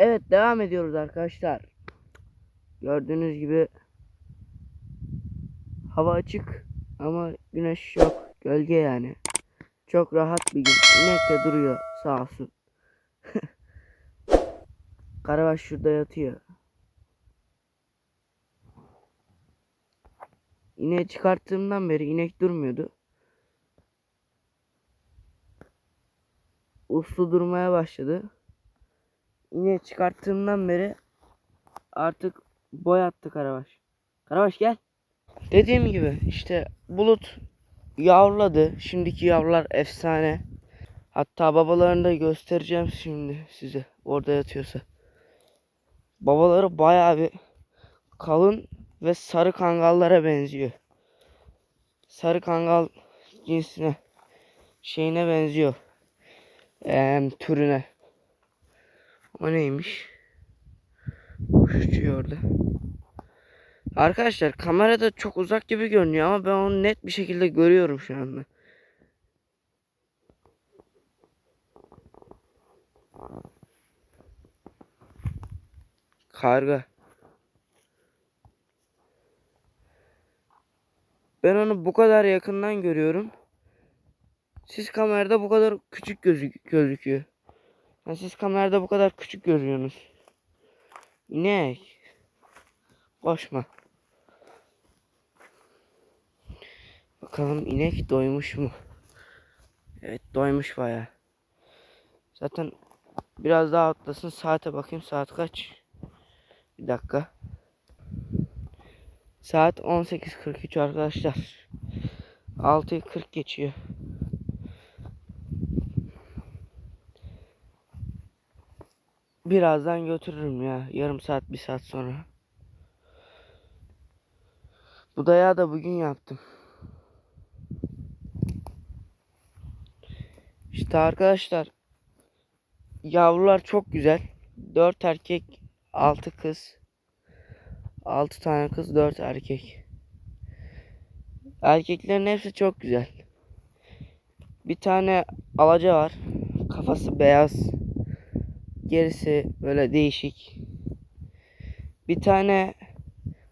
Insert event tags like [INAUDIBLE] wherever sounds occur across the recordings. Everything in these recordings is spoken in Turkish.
Evet devam ediyoruz arkadaşlar. Gördüğünüz gibi hava açık ama güneş yok. Gölge yani. Çok rahat bir gün. İnek de duruyor sağ olsun. [LAUGHS] Karabaş şurada yatıyor. İneği çıkarttığımdan beri inek durmuyordu. Uslu durmaya başladı. İneği çıkarttığımdan beri artık boy attı Karabaş. Karabaş gel. Dediğim gibi işte bulut yavruladı. Şimdiki yavrular efsane. Hatta babalarını da göstereceğim şimdi size. Orada yatıyorsa. Babaları bayağı bir kalın ve sarı kangallara benziyor. Sarı kangal cinsine şeyine benziyor. Eee türüne. O neymiş? Kuş uçuyor orada. Arkadaşlar kamerada çok uzak gibi görünüyor ama ben onu net bir şekilde görüyorum şu anda. Karga. Ben onu bu kadar yakından görüyorum. Siz kamerada bu kadar küçük gözük gözüküyor. Yani siz kamerada bu kadar küçük görüyorsunuz. İnek. Koşma. Bakalım inek doymuş mu? Evet doymuş baya. Zaten biraz daha atlasın saate bakayım saat kaç? Bir dakika. Saat 18.43 arkadaşlar. 6'yı 40 geçiyor. Birazdan götürürüm ya. Yarım saat, bir saat sonra. Bu dayağı da bugün yaptım. İşte arkadaşlar. Yavrular çok güzel. 4 erkek, 6 kız. 6 tane kız, 4 erkek. Erkeklerin hepsi çok güzel. Bir tane alaca var. Kafası beyaz. Gerisi böyle değişik. Bir tane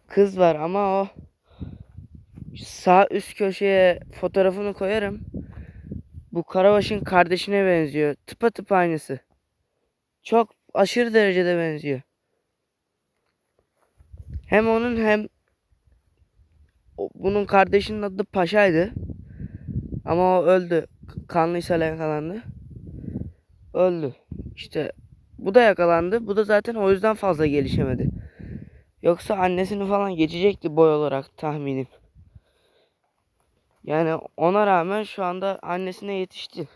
kız var ama o sağ üst köşeye fotoğrafını koyarım. Bu Karabaş'ın kardeşine benziyor. Tıpa tıpa aynısı. Çok aşırı derecede benziyor. Hem onun hem bunun kardeşinin adı Paşa'ydı. Ama o öldü. Kanlı yakalandı. Öldü. İşte bu da yakalandı. Bu da zaten o yüzden fazla gelişemedi. Yoksa annesini falan geçecekti boy olarak tahminim. Yani ona rağmen şu anda annesine yetişti.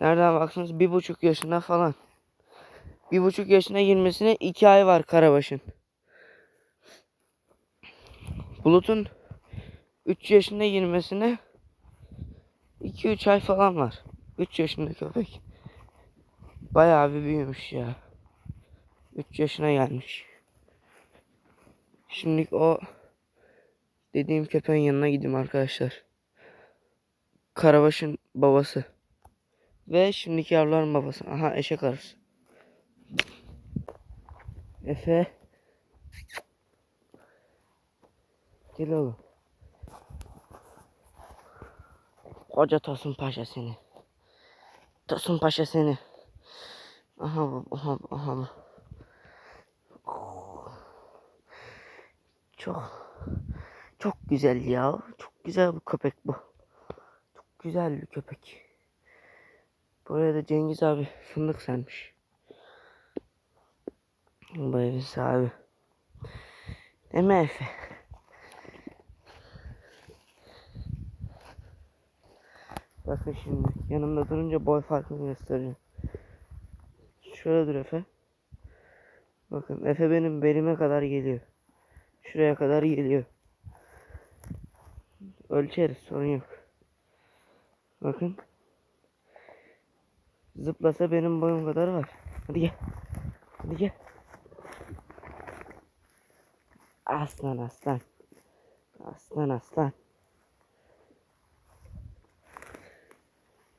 Nereden baksanız bir buçuk yaşında falan. Bir buçuk yaşına girmesine iki ay var Karabaş'ın. Bulut'un 3 yaşına girmesine 2-3 ay falan var. 3 yaşında köpek. Bayağı bir büyümüş ya. 3 yaşına gelmiş. Şimdi o dediğim köpeğin yanına gideyim arkadaşlar. Karabaş'ın babası. Ve şimdiki yavruların babası. Aha eşek arısı. Efe. Gel oğlum. Koca Tosun Paşa seni. Tosun Paşa seni. Aha bu, aha bu, aha bu. Çok çok güzel ya. Çok güzel bir köpek bu. Çok güzel bir köpek. Buraya da Cengiz abi fındık sermiş. Bu evin sahibi. Bakın şimdi yanımda durunca boy farkını göstereceğim. Şöyle Efe. Bakın Efe benim belime kadar geliyor. Şuraya kadar geliyor. Ölçeriz sorun yok. Bakın. Zıplasa benim boyum kadar var. Hadi gel. Hadi gel. Aslan aslan. Aslan aslan.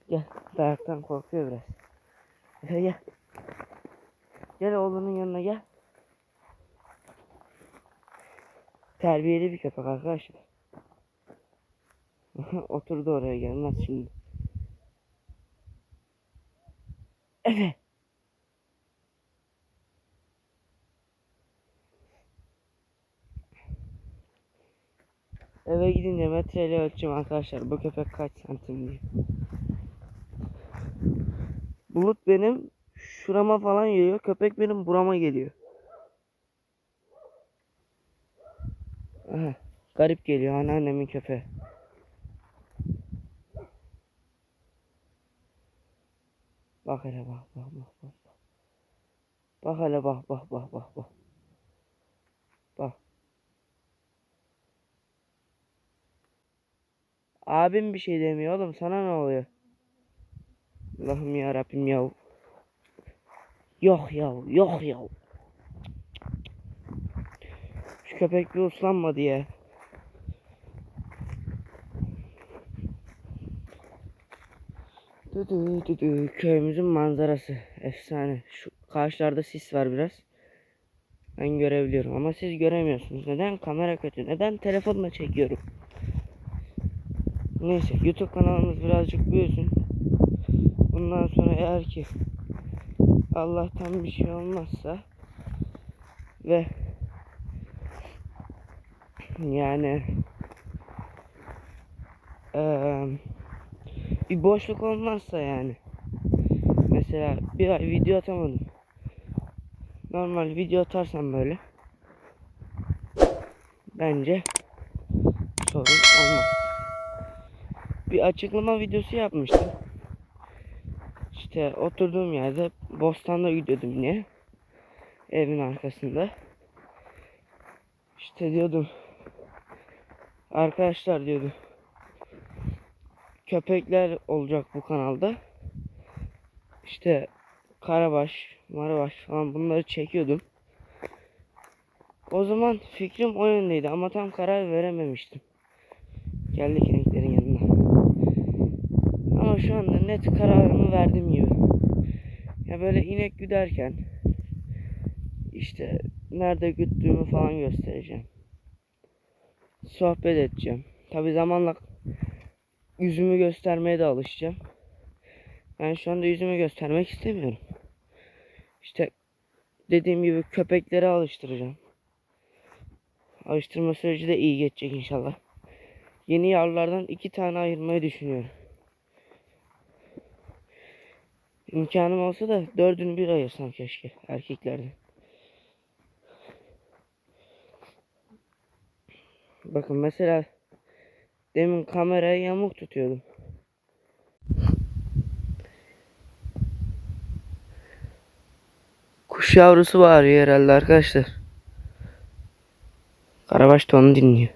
Gel. Dayaktan korkuyor biraz. Efe gel. Gel oğlunun yanına gel. Terbiyeli bir köpek arkadaşlar. [LAUGHS] Oturdu oraya gelmez şimdi. Evet. Eve gidince metreyle ölçeceğim arkadaşlar. Bu köpek kaç santim diye. Bulut benim şurama falan geliyor. Köpek benim burama geliyor. Aha, garip geliyor anneannemin köpeği. Bak hele bak bak bak bak. bak. Hele bak bak bak bak bak. Bak. Abim bir şey demiyor oğlum sana ne oluyor? Allah'ım ya Rabbim ya. Yok ya yok ya. Şu köpek bir uslanmadı ya. Düdü düdü köyümüzün manzarası efsane. Şu karşılarda sis var biraz. Ben görebiliyorum ama siz göremiyorsunuz. Neden? Kamera kötü. Neden? Telefonla çekiyorum. Neyse YouTube kanalımız birazcık büyüsün. Bundan sonra eğer ki Allah'tan bir şey olmazsa. Ve yani eee, bir boşluk olmazsa yani. Mesela bir ay video atamadım. Normal video atarsam böyle bence sorun olmaz. Bir açıklama videosu yapmıştım. İşte oturduğum yerde bostanda gidiyordum yine evin arkasında işte diyordum arkadaşlar diyordum köpekler olacak bu kanalda. İşte karabaş, marabaş falan bunları çekiyordum. O zaman fikrim o yöndeydi ama tam karar verememiştim. Geldik ineklerin yanına. Ama şu anda net kararımı verdim gibi. Böyle inek güderken işte nerede güttüğümü falan göstereceğim. Sohbet edeceğim. Tabi zamanla yüzümü göstermeye de alışacağım. Ben şu anda yüzümü göstermek istemiyorum. İşte dediğim gibi köpekleri alıştıracağım. Alıştırma süreci de iyi geçecek inşallah. Yeni yavrulardan iki tane ayırmayı düşünüyorum. İmkanım olsa da dördünü bir ayırsam keşke erkeklerden. Bakın mesela Demin kamerayı yamuk tutuyordum. Kuş yavrusu bağırıyor herhalde arkadaşlar. Karabaş da onu dinliyor.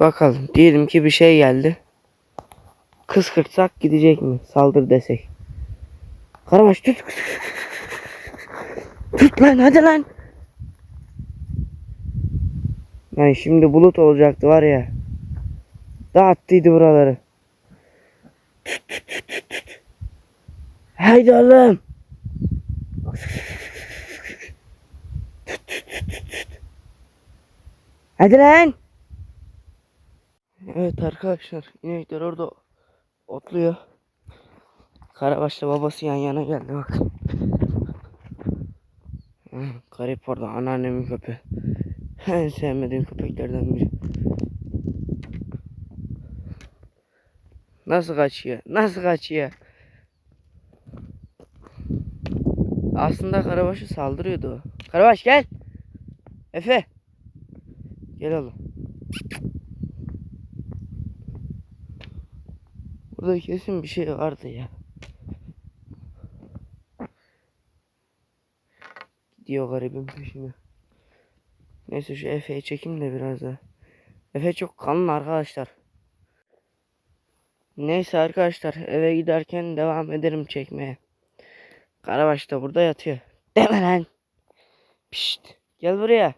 Bakalım diyelim ki bir şey geldi. Kıskırtsak gidecek mi? Saldır desek. Karabaş tut. Tut lan hadi lan. Yani şimdi bulut olacaktı var ya. Dağıttıydı buraları. Tut, tut, tut, tut, tut. Haydi oğlum. Tut, tut, tut, tut. Hadi lan. Evet arkadaşlar inekler orada otluyor. Karabaşla babası yan yana geldi. Hı, Garip orada anneannemin köpeği. En sevmediğim köpeklerden biri. Nasıl kaçıyor? Nasıl kaçıyor? Aslında Karabaş'ı saldırıyordu o. Karabaş gel. Efe. Gel oğlum. Burada kesin bir şey vardı ya. Gidiyor garibim peşime. Neyse şu Efe'yi çekeyim de biraz da. Efe çok kalın arkadaşlar. Neyse arkadaşlar eve giderken devam ederim çekmeye. Karabaş da burada yatıyor. Deme lan. Pişt. Gel buraya.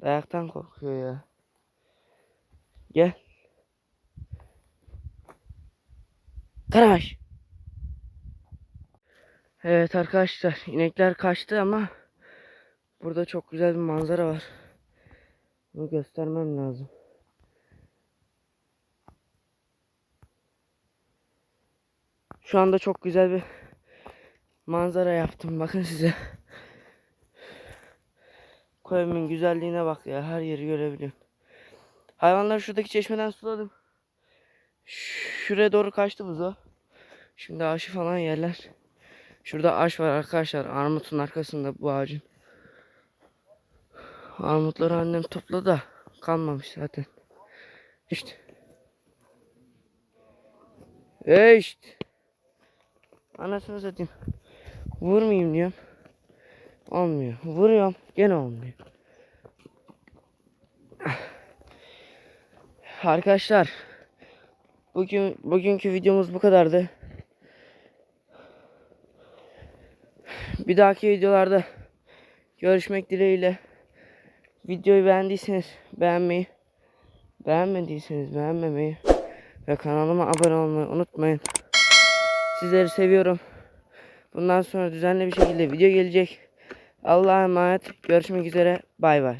Dayaktan korkuyor ya. Gel. Karabaş. Evet arkadaşlar inekler kaçtı ama burada çok güzel bir manzara var. Bunu göstermem lazım. Şu anda çok güzel bir manzara yaptım. Bakın size. Koyumun güzelliğine bak ya. Her yeri görebiliyorum. Hayvanları şuradaki çeşmeden suladım. Şuraya doğru kaçtı buzo. Şimdi aşı falan yerler. Şurada ağaç var arkadaşlar. Armutun arkasında bu ağacın. Armutları annem topladı da kalmamış zaten. İşte. E işte. Anasını satayım. Vurmayayım diyorum. Olmuyor. Vuruyorum. Gene olmuyor. Arkadaşlar. Bugün bugünkü videomuz bu kadardı. Bir dahaki videolarda görüşmek dileğiyle. Videoyu beğendiyseniz beğenmeyi, beğenmediyseniz beğenmemeyi ve kanalıma abone olmayı unutmayın. Sizleri seviyorum. Bundan sonra düzenli bir şekilde video gelecek. Allah'a emanet. Görüşmek üzere. Bay bay.